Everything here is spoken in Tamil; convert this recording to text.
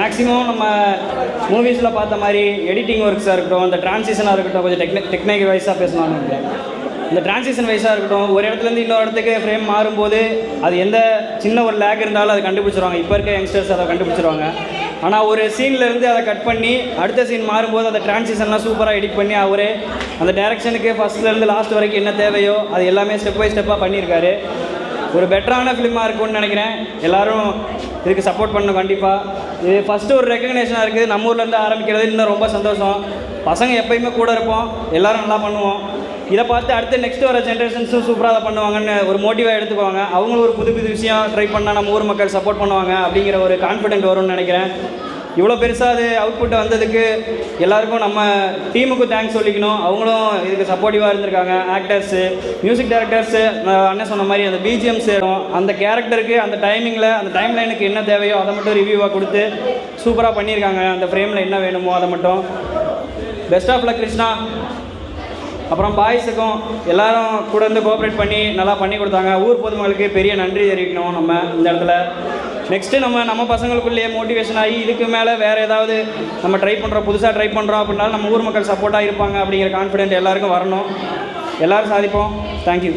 மேக்ஸிமம் நம்ம மூவிஸில் பார்த்த மாதிரி எடிட்டிங் ஒர்க்ஸாக இருக்கட்டும் இந்த டிரான்சிஷனாக இருக்கட்டும் கொஞ்சம் டெக்னிக் டெக்னிக் வைஸாக பேசலாம்னு நினைக்கிறேன் இந்த டிரான்சிஷன் வைஸாக இருக்கட்டும் ஒரு இடத்துலேருந்து இன்னொரு இடத்துக்கு ஃப்ரேம் மாறும்போது அது எந்த சின்ன ஒரு லேக் இருந்தாலும் அதை கண்டுபிடிச்சிருவாங்க. இப்போ இருக்க யங்ஸ்டர்ஸ் அதை கண்டுபிடிச்சிருவாங்க. ஆனால் ஒரு சீன்லேருந்து அதை கட் பண்ணி அடுத்த சீன் மாறும்போது அந்த டிரான்சிஷன்லாம் சூப்பராக எடிட் பண்ணி அவரே அந்த டேரக்ஷனுக்கு ஃபஸ்ட்லேருந்து லாஸ்ட் வரைக்கும் என்ன தேவையோ அது எல்லாமே ஸ்டெப் பை ஸ்டெப்பாக பண்ணியிருக்காரு. ஒரு பெட்டரான ஃபிலிமாக இருக்கும்னு நினைக்கிறேன். எல்லாரும் இதுக்கு சப்போர்ட் பண்ணணும் கண்டிப்பாக இது ஃபஸ்ட்டு ஒரு ரெக்கக்னேஷனாக இருக்குது. நம்ம ஊர்லேருந்து ஆரம்பிக்கிறது இன்னும் ரொம்ப சந்தோஷம். பசங்க எப்பயுமே கூட இருப்போம். எல்லோரும் நல்லா பண்ணுவோம். இதை பார்த்து அடுத்து நெக்ஸ்ட் வர ஜென்ரேஷன்ஸும் சூப்பராக அதை பண்ணுவாங்கன்னு ஒரு மோட்டிவாக எடுத்துக்குவாங்க. அவங்களும் ஒரு புது புது விஷயம் ட்ரை பண்ணால் நம்ம ஊர் மக்கள் சப்போர்ட் பண்ணுவாங்க அப்படிங்கிற ஒரு கான்ஃபிடென்ட் வரும்னு நினைக்கிறேன். இவ்வளோ பெருசாக அது அவுட்புட் வந்ததுக்கு எல்லாருக்கும் நம்ம டீமுக்கும் தேங்க்ஸ் சொல்லிக்கணும். அவங்களும் இதுக்கு சப்போர்ட்டிவாக இருந்திருக்காங்க. ஆக்டர்ஸு மியூசிக் டேரக்டர்ஸு அண்ணன் சொன்ன மாதிரி அந்த பிஜிஎம் சேரும். அந்த கேரக்டருக்கு அந்த டைமிங்கில் அந்த டைம் லைனுக்கு என்ன தேவையோ அதை மட்டும் ரிவ்யூவாக கொடுத்து சூப்பராக பண்ணியிருக்காங்க. அந்த ஃப்ரேமில் என்ன வேணுமோ அதை மட்டும். Best of luck Krishna. அப்புறம் பாய்ஸுக்கும் எல்லாரும் கூட இருந்து கோஆப்ரேட் பண்ணி நல்லா பண்ணி கொடுத்தாங்க. ஊர் பொதுமக்களுக்கு பெரிய நன்றி தெரிவிக்கணும் நம்ம இந்த இடத்துல. நெக்ஸ்ட்டு நம்ம நம்ம பசங்களுக்குள்ளேயே மோட்டிவேஷன் ஆகி இதுக்கு மேலே வேறு ஏதாவது நம்ம ட்ரை பண்ணுறோம் புதுசாக ட்ரை பண்ணுறோம் அப்படின்னாலும் நம்ம ஊர் மக்கள் சப்போர்ட்டாக இருப்பாங்க அப்படிங்கிற கான்ஃபிடென்ட் எல்லாருக்கும் வரணும். எல்லோரும் சாதிப்போம். தேங்க்யூ